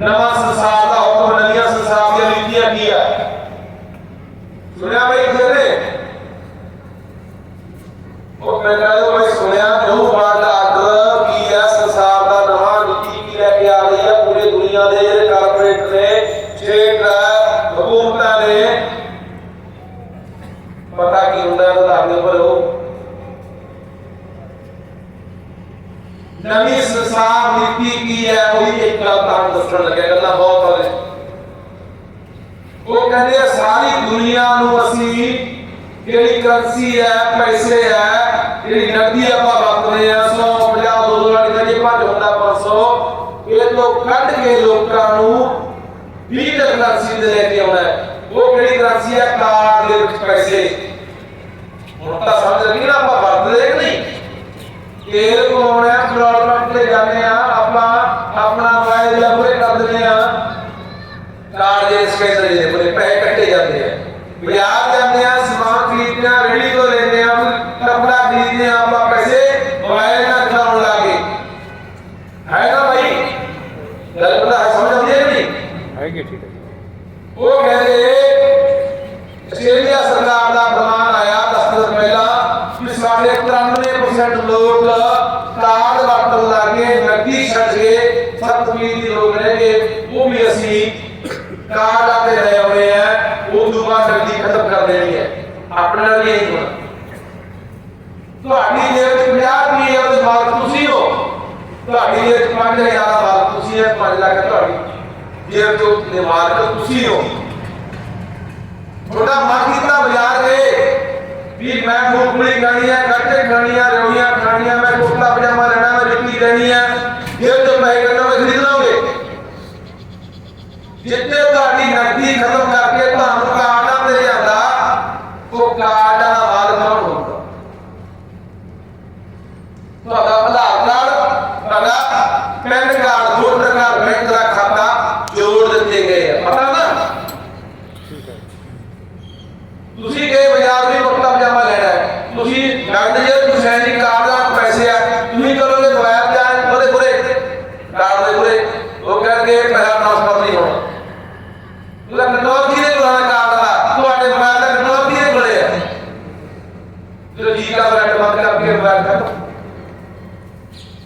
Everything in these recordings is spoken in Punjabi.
ਨਵਾਂ ਸੰਸਾਰ ਦਾ ਹੁਕਮ, ਨਵੀਆਂ ਸੰਸਾਰ ਦੀਆਂ ਨੀਤੀਆਂ ਕੀ ਹੈ ਸੁਣਿਆ ਬਈ ਕਿਸੇ ਉਹ ਮੈਂ ਕਹਿੰਦਾ ਬਈ ਸੁਣਿਆ ਜੋ ਬਾਤ ਆਦਰ ਕੀ ਹੈ ਸੰਸਾਰ ਦਾ ਨਵਾਂ ਨੀਤੀ ਕੀ ਲੈ ਕੇ ਆ ਰਹੀ ਹੈ ਪੂਰੀ ਦੁਨੀਆ ਦੇ ਜਿਹੜੇ ਕਾਰਪੋਰੇਟ ਨੇ ਸਟੇਟ ਹਕੂਮਤਾਂ ਨੇ ਪਤਾ ਕੀ ਹੁੰਦਾ ਹੈ ਤਾਂ ਆਪਣੇ ਉੱਪਰ ਉਹ ਨਵੀਂ ਸੰਸਾਰ ਨੀਤੀ ਕੀ ਹੈ? ਉਹਦੀ ਇੱਕ ਗੱਲ ਤੁਹਾਨੂੰ ਦੱਸਣ ਲੱਗਿਆ, ਗੱਲਾਂ ਬਹੁਤ ਹੋਵੇ ਉਹ ਕਹਿੰਦੇ ਸਾਰੀ ਦੁਨੀਆ ਨੂੰ ਅਸੀਂ ਜਿਹੜੀ ਕਰੰਸੀ ਹੈ, ਪੈਸੇ ਹੈ, ਜਿਹੜੀ ਨਕਦੀ ਆਪਾਂ ਵਰਤਦੇ ਆ 100 50 200 ਵਾਲੀ ਦਾ ਜੇ ਭੱਜ ਹੁੰਦਾ 500 ਇਹ ਤੋਂ ਕੱਢ ਕੇ ਲੋਕਾਂ ਨੂੰ ਡਿਜੀਟਲ ਕਰੰਸੀ ਦੇ ਲੈ ਕੇ ਆਉਣਾ ਉਹ ਕਿਹੜੀ ਕਰੰਸੀ ਹੈ? ਕਾਰਡ ਦੇ ਵਿੱਚ ਪੈਸੇ ਹੁਣ ਤਾਂ ਸਮਝ ਲੱਗੀ ਨਾ ਆਪਾਂ ਵਰਤਦੇ ਕਿ ਨਹੀਂ ਤੇਲ ਪਾਉਣਾ ਪੈਟਰੋਲ ਪੰਪ ਤੇ ਜਾਂਦੇ ਆ ਆਪਾਂ ਆਪਣਾ ਮੋਬਾਈਲ ਜਾਂ ਪੂਰੇ ਕਰ ਦਿੰਦੇ ਆ ਕਾਰਡ ਦੇ ਪੂਰੇ ਪੈਸੇ ਕੱਟੇ ਜਾਂਦੇ ਆ। ਬਾਜ਼ਾਰ ਜਾਂਦੇ ਆ ਸਮਾਨ ਖਰੀਦਦੇ ਆ ਰੇੜੀ ਤੋਂ ਲੈਂਦੇ ਆ ਕੱਪੜਾ ਖਰੀਦਦੇ ਆ ਆਪਾਂ ਪੈਸੇ ਮੋਬਾਈਲ ਨਾਲ ਖਲਾਉਣ ਲੱਗੇ। ਹੈ ਨਾ ਭਾਈ ਗੱਲ ਪਤਾ ਸਮਝ ਆਉਂਦੀ ਹੈ ਨਹੀਂ? ਹੈਗੇ ਠੀਕ ਹੈ ਉਹ ਕਹਿੰਦੇ ਆਸਟ੍ਰੇਲੀਆ ਸਰਕਾਰ ਦਾ ਫਰਮਾਨ ਆਇਆ 10 ਦਿਨ ਪਹਿਲਾਂ ਕਿ ਸਾਡੇ 93% ਲੋਕ ਕਾਰਡ ਵਰਤਣ ਲੱਗੇ ਨਕਦੀ ਛੱਡ ਕੇ 7% ਦੀ ਲੋਕ ਰਹਿ ਗਏ। ਉਹ ਵੀ ਅਸੀਂ ਕਾਰਡ ਆਤੇ ਲੈ ਆਉਣੇ ਆ, ਉਹ ਤੋਂ ਬਾਅਦ ਖਤਮ ਕਰ ਦੇਣੀ ਹੈ। ਆਪਣੇ ਨਾਲ ਵੀ ਇਹੀ ਹੋਣਾ ਤੁਹਾਡੀ? ਜੇਬ ਵਿੱਚ 50 ਰੁਪਏ ਉਹਦੇ ਮਾਲਕ ਤੁਸੀਂ ਹੋ। ਤੁਹਾਡੀ ਜੇਬ ਚ 5000 ਦਾ ਮਾਲਕ ਤੁਸੀਂ ਹੈ 5 ਲੱਖ ਤੁਹਾਡੀ ਜੇਬ ਤੋਂ ਮਾਲਕ ਤੁਸੀਂ ਹੋ ਤੁਹਾਡਾ ਮਨ ਕੀਤਾ ਬਾਜ਼ਾਰ ਗਏ ਵੀ ਮੈਂ ਮੂੰਗਫਲੀ ਖਾਣੀ ਹੈ ਗੱਟੇ ਖਾਣੀ ਹੈ ਰੋੜੀਆਂ ਖਾਣੀਆਂ ਮੈਂ ਕੁੜਤਾ ਪਜਾਮਾ ਲੈਣਾ ਮੈਂ ਜੁੱਤੀ ਲੈਣੀ ਹੈ ਜੇਬ ਤੋਂ ਪੈਸੇ ਕੱਢੋ ਮੈਂ ਖਰੀਦ ਲਓਗੇ ਜਿੱਥੇ ਤੁਹਾਡੀ ਨਕਦੀ ਖਤਮ ਕਰਕੇ ਤੁਹਾਨੂੰ ਕਾਰਡਾਂ ਤੇ ਜਾਂਦਾ ਉਹ ਕਾਰਡਾਂ ਦਾ ਮਾਲਕ ਕੌਣ ਹੋਊਗਾ ਤੁਹਾਡਾ ਆਧਾਰ ਕਾਰਡ ਤੁਹਾਡਾ PAN card voter card bank ਦਾ ਖਾਤਾ ਜੋੜ ਦਿੱਤੇ ਗਏ ਆ ਪਤਾ ਨਾ ਤੁਸੀਂ ਗਏ ਬਾਜ਼ਾਰ ਵੀ ਕੁੜਤਾ ਪਜਾਮਾ ਲੈਣਾ ਹੈ ਤੁਸੀਂ ਨਗਦ ਜੇ ਤੁਸੀਂ ਨਹੀਂ ਕਾਰਡ ਦਾ ਪੈਸੇ ਆ ਤੁਸੀਂ ਕਰੋਗੇ ਮੋਬਾਈਲ ਜਾਂ ਉਹਦੇ ਪੂਰੇ ਕਾਰਡ ਦੇ ਪੂਰੇ ਉਹ ਕਰਕੇ ਪੈਸਾ ਟ੍ਰਾਂਸਫਰ ਨਹੀਂ ਹੋਣਾ ਉਹਦਾ ਕੰਟਰੋਲ ਕਿਹਦੇ ਕੋਲ ਆਣਾ ਕਾਰਡ ਦਾ ਤੁਹਾਡੇ ਮੋਬਾਈਲ ਦਾ ਕੰਟਰੋਲ ਕਿਹਦੇ ਕੋਲੇ ਆ ਜਦੋਂ ਜੀ ਦਾ ਰੈਟ ਬੰਦ ਕਰਕੇ ਮੋਬਾਈਲ ਖਤਮ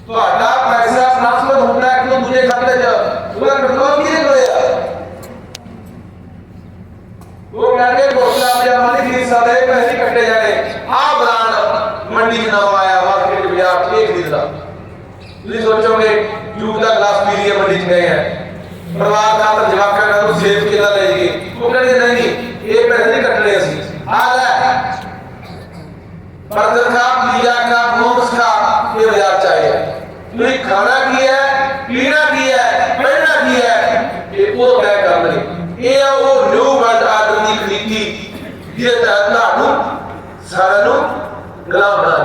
ਤੁਹਾਡਾ ਪੈਸਾ ਟ੍ਰਾਂਸਫਰ ਹੁੰਦਾ ਹੈ ਕਿ ਦੂਜੇ ਖਾਤੇ 'ਚ ਉਹਦਾ ਕੰਟਰੋਲ ਕਿਹਦੇ ਕੋਲੇ ਆ ਉਹ ਕਹਿੰਦੇ ਕੋਟਲਾ ਪਜਾਮਾ ਨਹੀਂ ਖਰੀਦ ਸਕਦੇ ਪੈਸੇ ਨਹੀਂ ਕੱਟੇ ਜਾਣੇ ਆਹ ਬ੍ਰਾਂਡ ਮੰਡੀ 'ਚ ਨਵਾਂ ਆਇਆ ਮਾਰਕੀਟ ਬਾਜ਼ਾਰ 'ਚ ਇਹ ਖਰੀਦਦਾ ਤੁਸੀਂ ਸੋਚੋਗੇ ਜੂਸ ਦਾ ਗਲਾਸ ਪੀ ਲਈਏ ਮੰਡੀ 'ਚ ਗਏ ਆ ਪਰਿਵਾਰ ਖਾਤਰ ਜਵਾਕਾਂ ਦਾ ਉਹ ਸੇਫ ਕਿਲਾ ਲੈ ਜੀਏ ਉਹ ਕਹਿੰਦੇ ਨਹੀਂ ਨਹੀਂ ਇਹ ਪੈਸੇ ਨਹੀਂ ਕੱਟਣੇ ਅਸੀਂ ਆ ਲੈ ਬਰਗਰ ਖਾ ਪੀਜ਼ਾ ਖਾ ਮੋਮਸ ਖਾ ਇਹ ਬਾਜ਼ਾਰ 'ਚ ਆਏ ਆ ਖਾਣਾ ਕੀ ਹੈ? ਪੀਣਾ ਕੀ ਹੈ? ਪਹਿਨਣਾ ਕੀ ਹੈ? ਇਹ ਉਹ ਤੈਅ ਕਰਨਗੇ ਇਹ ਆ ਉਹ ਨਿਊ ਵਰਲਡ ਆਰਡਰ ਦੀ ਨੀਤੀ ਜਿਹਦੇ ਤਹਿਤ ਤੁਹਾਨੂੰ ਸਾਰਿਆਂ ਨੂੰ ਗੁਲਾਮ ਬਣਾ